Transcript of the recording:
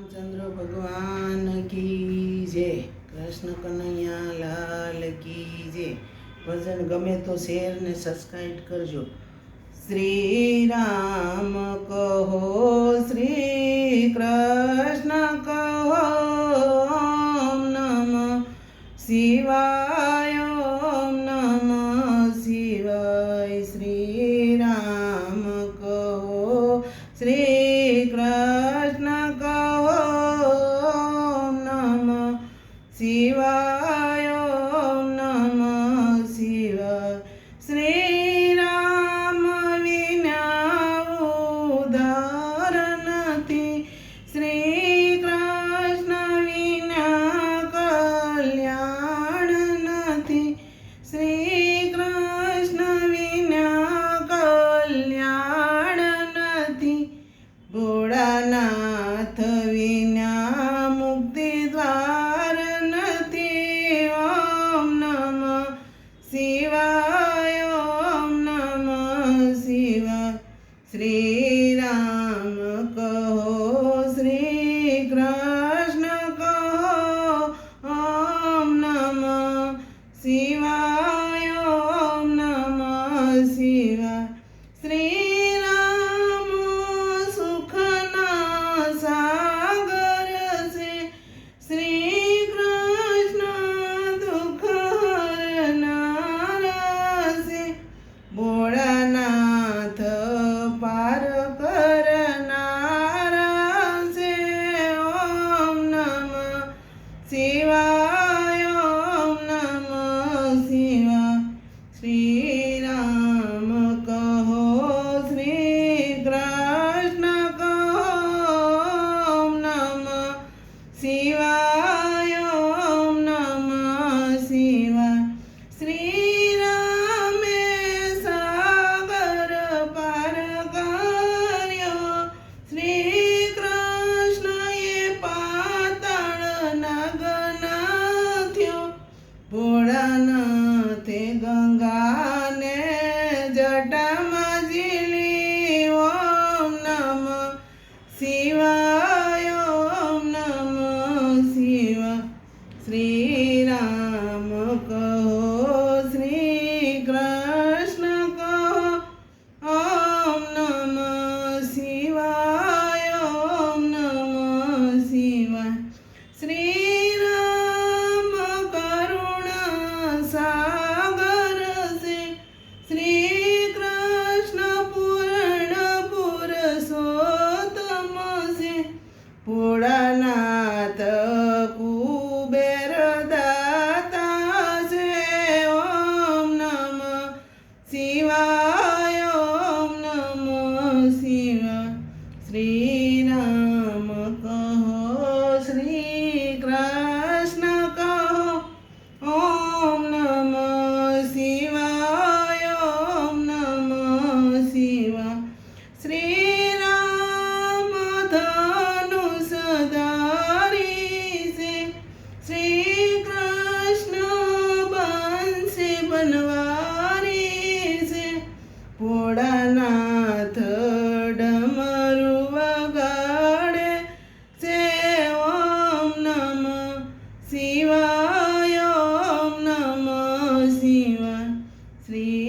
રામચંદ્ર ભગવાન કી જે કૃષ્ણ કનૈયા લાલ કી જે ભજન ગમે તો શેર ને સબસ્ક્રાઈબ કરજો. શ્રી રામ કહો, શ્રી કૃષ્ણ શિવા Rana. શ્રી રામ કહો શ્રી કૃષ્ણ કહો ઓમ નમ શિવાય ઓમ નમ શિવા શ્રી રામ ધનુ સદારી છે શ્રી કૃષ્ણ બનશે બનવા three